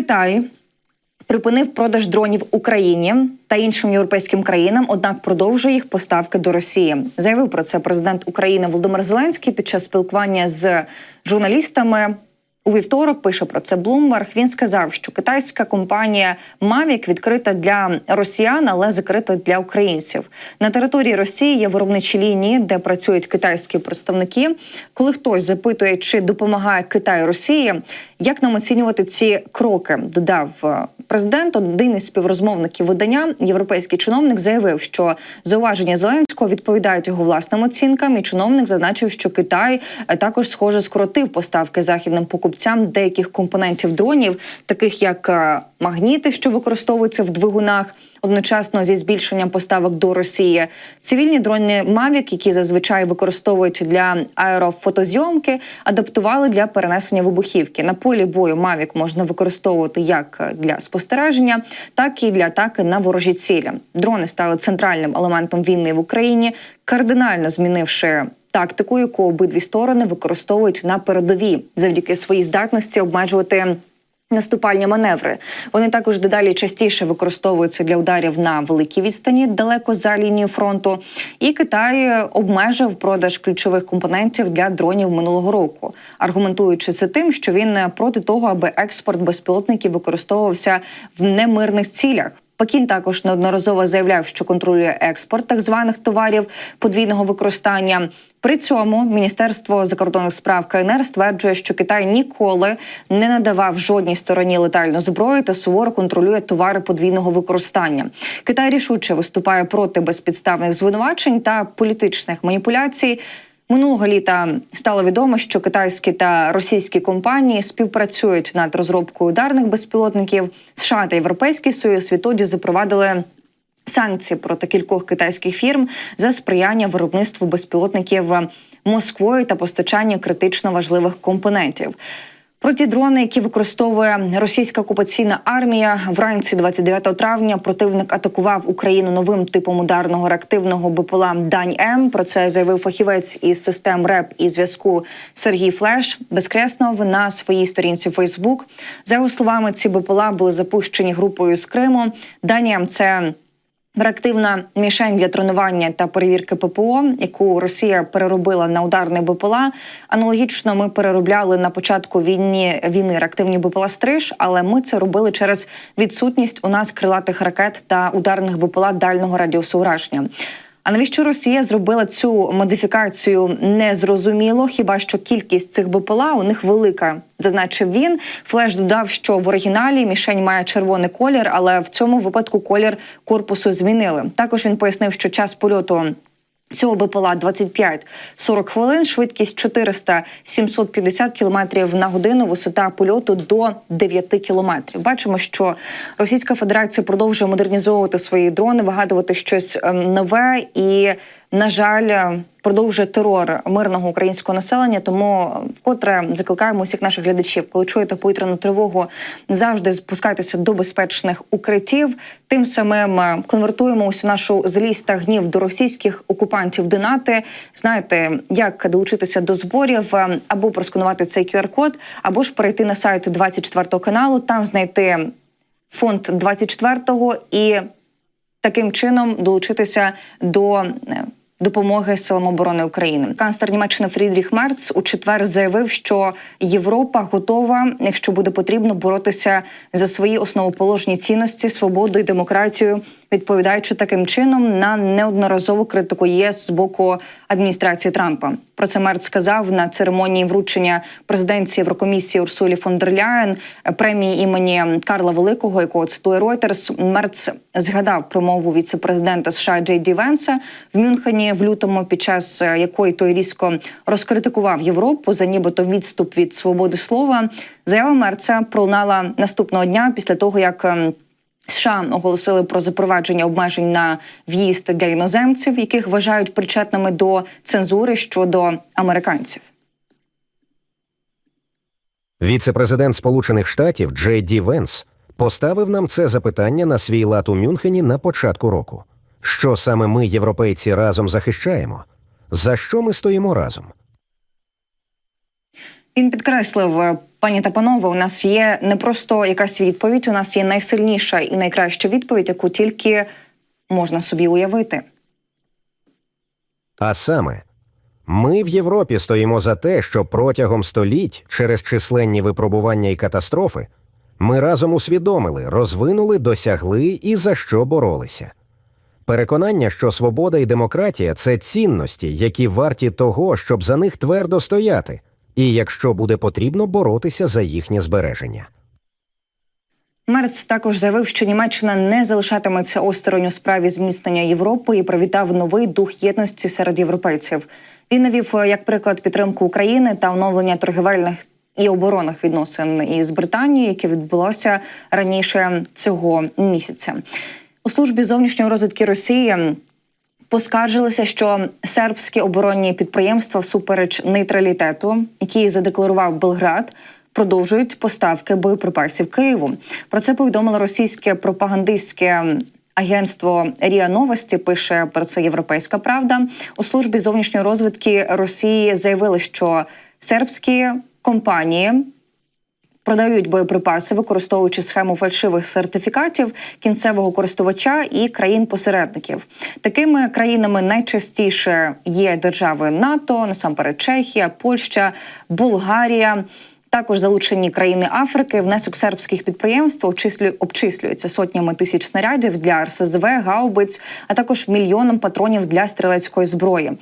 Китай припинив продаж дронів Україні та іншим європейським країнам, однак продовжує їх поставки до Росії. Заявив про це президент України Володимир Зеленський під час спілкування з журналістами. У вівторок пише про це Bloomberg. Він сказав, що китайська компанія Mavic відкрита для росіян, але закрита для українців. На території Росії є виробничі лінії, де працюють китайські представники. Коли хтось запитує, чи допомагає Китай Росії, як нам оцінювати ці кроки, додав е, президент. Один із співрозмовників видання, європейський чиновник, заявив, що зауваження Зеленського відповідають його власним оцінкам. І чиновник зазначив, що Китай е, також схоже скоротив поставки західним покупцям деяких компонентів дронів, таких як е, магніти, що використовуються в двигунах. Одночасно зі збільшенням поставок до Росії цивільні дрони Mavic, які зазвичай використовують для аерофотозйомки, адаптували для перенесення вибухівки. На полі бою Mavic можна використовувати як для спостереження, так і для атаки на ворожі цілі. Дрони стали центральним елементом війни в Україні, кардинально змінивши. Тактику, яку обидві сторони використовують на передовій завдяки своїй здатності обмежувати Наступальні маневри вони також дедалі частіше використовуються для ударів на великій відстані далеко за лінією фронту. І Китай обмежив продаж ключових компонентів для дронів минулого року, аргументуючи це тим, що він проти того, аби експорт безпілотників використовувався в немирних цілях. Пекін також неодноразово заявляв, що контролює експорт так званих товарів подвійного використання. При цьому Міністерство закордонних справ КНР стверджує, що Китай ніколи не надавав жодній стороні летальну зброю та суворо контролює товари подвійного використання. Китай рішуче виступає проти безпідставних звинувачень та політичних маніпуляцій. Минулого літа стало відомо, що китайські та російські компанії співпрацюють над розробкою ударних безпілотників. США та Європейський Союз відтоді запровадили. Санкції проти кількох китайських фірм за сприяння виробництву безпілотників Москвою та постачання критично важливих компонентів. Про ті дрони, які використовує російська окупаційна армія, вранці 29 травня противник атакував Україну новим типом ударного реактивного БПЛА Дань М. Про це заявив фахівець із систем РЕП і зв'язку Сергій Флеш безкреснов на своїй сторінці Фейсбук. За його словами, ці БПЛА були запущені групою з Криму. Дань М – це Реактивна мішень для тренування та перевірки ППО, яку Росія переробила на ударний БПЛА. Аналогічно ми переробляли на початку війни війни реактивні БПЛА Стриж, але ми це робили через відсутність у нас крилатих ракет та ударних БПЛА дальнього радіусу ураження. А навіщо Росія зробила цю модифікацію незрозуміло? Хіба що кількість цих БПЛА у них велика? Зазначив він. Флеш додав, що в оригіналі мішень має червоний колір, але в цьому випадку колір корпусу змінили. Також він пояснив, що час польоту. Цього БПЛА 25-40 хвилин, швидкість 400-750 км на годину, висота польоту до 9 кілометрів. Бачимо, що Російська Федерація продовжує модернізовувати свої дрони, вигадувати щось ем, нове і на жаль, продовжує терор мирного українського населення. Тому вкотре закликаємо усіх наших глядачів, коли чуєте повітряну тривогу, завжди спускайтеся до безпечних укриттів. Тим самим е, конвертуємо усю нашу злість та гнів до російських окупантів. Донати знаєте, як долучитися до зборів е, або просканувати цей QR-код, або ж перейти на сайт 24 каналу, там знайти фонд 24-го і таким чином долучитися до. Допомоги силам оборони України. Канцлер Німеччини Фрідріх Мерц у четвер заявив, що Європа готова, якщо буде потрібно, боротися за свої основоположні цінності, свободу і демократію відповідаючи таким чином на неодноразову критику ЄС з боку адміністрації Трампа. Про це Мерц сказав на церемонії вручення президенції Єврокомісії Урсулі фон дер Ляєн премії імені Карла Великого, якого цитує Reuters, Мерц згадав промову віце-президента США Джей Ді Венса в Мюнхені в лютому, під час якої той різко розкритикував Європу за нібито відступ від свободи слова. Заява Мерца пролунала наступного дня після того, як ем, США оголосили про запровадження обмежень на в'їзд для іноземців, яких вважають причетними до цензури щодо американців. Віце-президент Сполучених Штатів Джей Ді Венс поставив нам це запитання на свій лад у Мюнхені на початку року. Що саме ми, європейці, разом захищаємо? За що ми стоїмо разом? Він підкреслив, е, пані та панове, у нас є не просто якась відповідь, у нас є найсильніша і найкраща відповідь, яку тільки можна собі уявити. А саме, ми в Європі стоїмо за те, що протягом століть, через численні випробування і катастрофи, ми разом усвідомили, розвинули, досягли і за що боролися. Переконання, що свобода і демократія це цінності, які варті того, щоб за них твердо стояти, і якщо буде потрібно боротися за їхнє збереження. Мерц також заявив, що Німеччина не залишатиметься осторонь у справі зміцнення Європи і привітав новий дух єдності серед європейців. Він навів е, як приклад підтримку України та оновлення торгівельних і оборонних відносин із Британією, яке відбулося раніше цього місяця. У службі зовнішньої розвідки Росії Поскаржилися, що сербські оборонні підприємства всупереч нейтралітету, який задекларував Белград, продовжують поставки боєприпасів Києву. Про це повідомило російське пропагандистське агентство Ріа Новості. Пише про це Європейська Правда. У службі зовнішньої розвідки Росії заявили, що сербські компанії продають боєприпаси, використовуючи схему фальшивих сертифікатів кінцевого користувача і країн-посередників. Такими країнами найчастіше є держави НАТО, насамперед Чехія, Польща, Болгарія. Також залучені країни Африки. Внесок сербських підприємств обчислю- обчислюється сотнями тисяч снарядів для РСЗВ, гаубиць, а також мільйоном патронів для стрілецької зброї.